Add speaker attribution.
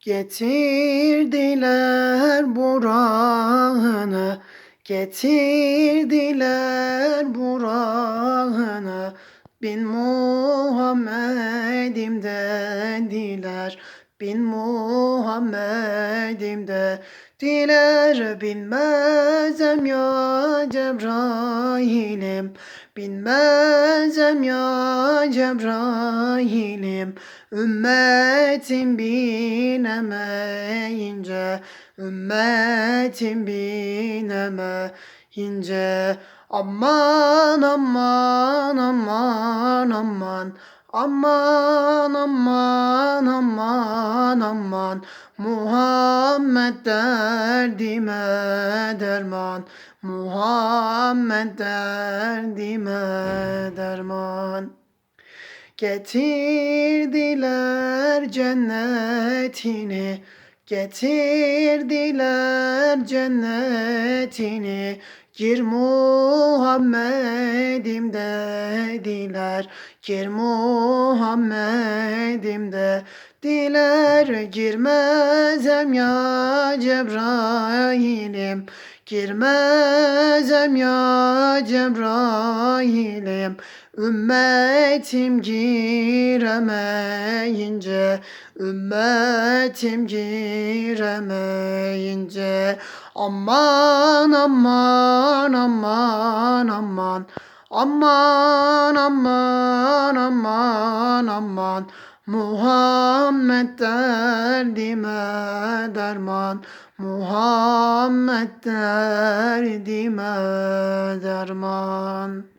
Speaker 1: Getirdiler Burhan'ı, getirdiler Burhan'ı. Bin Muhammed'im dediler, bin Muhammed'im dediler. Bilmezem ya Cebrail'im, bilmezem ya Cebrail'im. Ümmetim binemeyince, ümmetim binemeyince. Aman aman aman aman. Aman aman aman aman. Muhammed derdime derman. Muhammed derdime derman Getirdiler cennetini Getirdiler cennetini Gir Muhammed'im dediler Gir Muhammed'im dediler. Girmezem ya Cebrail'im Girmezem ya Cebrail'im. Ümmetim giremeyince Ümmetim giremeyince Aman aman aman aman. Aman aman aman aman. Muhammed derdime derman. Muhammed derdime derman